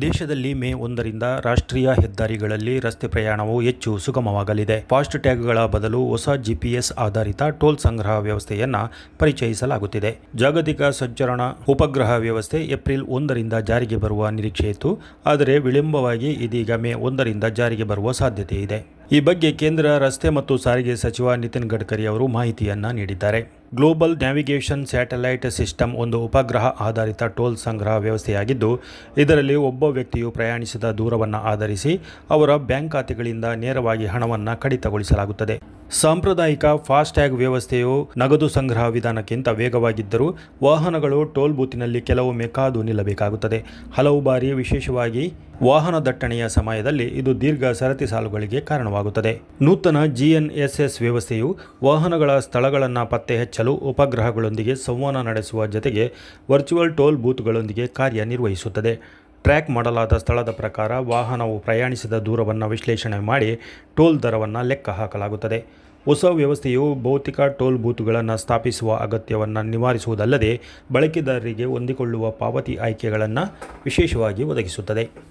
ದೇಶದಲ್ಲಿ ಮೇ ಒಂದರಿಂದ ರಾಷ್ಟ್ರೀಯ ಹೆದ್ದಾರಿಗಳಲ್ಲಿ ರಸ್ತೆ ಪ್ರಯಾಣವು ಹೆಚ್ಚು ಸುಗಮವಾಗಲಿದೆ. ಫಾಸ್ಟ್ ಟ್ಯಾಗ್ಗಳ ಬದಲು ಹೊಸ ಜಿಪಿಎಸ್ ಆಧಾರಿತ ಟೋಲ್ ಸಂಗ್ರಹ ವ್ಯವಸ್ಥೆಯನ್ನ ಪರಿಚಯಿಸಲಾಗುತ್ತಿದೆ. ಜಾಗತಿಕ ಸಂಚರಣ ಉಪಗ್ರಹ ವ್ಯವಸ್ಥೆ ಏಪ್ರಿಲ್ ಒಂದರಿಂದ ಜಾರಿಗೆ ಬರುವ ನಿರೀಕ್ಷೆ ಇತ್ತು. ಆದರೆ ವಿಳಂಬವಾಗಿ ಇದೀಗ ಮೇ ಒಂದರಿಂದ ಜಾರಿಗೆ ಬರುವ ಸಾಧ್ಯತೆ ಇದೆ. ಈ ಬಗ್ಗೆ ಕೇಂದ್ರ ರಸ್ತೆ ಮತ್ತು ಸಾರಿಗೆ ಸಚಿವ ನಿತಿನ್ ಗಡ್ಕರಿ ಅವರು ಮಾಹಿತಿಯನ್ನ ನೀಡಿದ್ದಾರೆ. ಗ್ಲೋಬಲ್ ನ್ಯಾವಿಗೇಷನ್ ಸ್ಯಾಟಲೈಟ್ ಸಿಸ್ಟಮ್ ಒಂದು ಉಪಗ್ರಹ ಆಧಾರಿತ ಟೋಲ್ ಸಂಗ್ರಹ ವ್ಯವಸ್ಥೆಯಾಗಿದ್ದು, ಇದರಲ್ಲಿ ಒಬ್ಬ ವ್ಯಕ್ತಿಯು ಪ್ರಯಾಣಿಸಿದ ದೂರವನ್ನು ಆಧರಿಸಿ ಅವರ ಬ್ಯಾಂಕ್ ಖಾತೆಗಳಿಂದ ನೇರವಾಗಿ ಹಣವನ್ನು ಕಡಿತಗೊಳಿಸಲಾಗುತ್ತದೆ. ಸಾಂಪ್ರದಾಯಿಕ ಫಾಸ್ಟ್ಯಾಗ್ ವ್ಯವಸ್ಥೆಯು ನಗದು ಸಂಗ್ರಹ ವಿಧಾನಕ್ಕಿಂತ ವೇಗವಾಗಿದ್ದರೂ ವಾಹನಗಳು ಟೋಲ್ ಬೂತಿನಲ್ಲಿ ಕೆಲವೊಮ್ಮೆ ಕಾದು ನಿಲ್ಲಬೇಕಾಗುತ್ತದೆ. ಹಲವು ಬಾರಿ ವಿಶೇಷವಾಗಿ ವಾಹನ ದಟ್ಟಣೆಯ ಸಮಯದಲ್ಲಿ ಇದು ದೀರ್ಘ ಸರತಿ ಸಾಲುಗಳಿಗೆ ಕಾರಣವಾಗುತ್ತದೆ. ನೂತನ ಜಿಎನ್ಎಸ್ಎಸ್ ವ್ಯವಸ್ಥೆಯು ವಾಹನಗಳ ಸ್ಥಳಗಳನ್ನು ಪತ್ತೆ ಹಚ್ಚಲು ಉಪಗ್ರಹಗಳೊಂದಿಗೆ ಸಂವಹನ ನಡೆಸುವ ಜೊತೆಗೆ ವರ್ಚುವಲ್ ಟೋಲ್ ಬೂತ್ಗಳೊಂದಿಗೆ ಕಾರ್ಯನಿರ್ವಹಿಸುತ್ತದೆ ಟ್ರ್ಯಾಕ್ ಮಾಡಲಾದ ಸ್ಥಳದ ಪ್ರಕಾರ ವಾಹನವು ಪ್ರಯಾಣಿಸಿದ ದೂರವನ್ನು ವಿಶ್ಲೇಷಣೆ ಮಾಡಿ ಟೋಲ್ ದರವನ್ನು ಲೆಕ್ಕ ಹಾಕಲಾಗುತ್ತದೆ. ಹೊಸ ವ್ಯವಸ್ಥೆಯು ಭೌತಿಕ ಟೋಲ್ ಬೂತ್ಗಳನ್ನು ಸ್ಥಾಪಿಸುವ ಅಗತ್ಯವನ್ನು ನಿವಾರಿಸುವುದಲ್ಲದೆ ಬಳಕೆದಾರರಿಗೆ ಹೊಂದಿಕೊಳ್ಳುವ ಪಾವತಿ ಆಯ್ಕೆಗಳನ್ನು ವಿಶೇಷವಾಗಿ ಒದಗಿಸುತ್ತದೆ.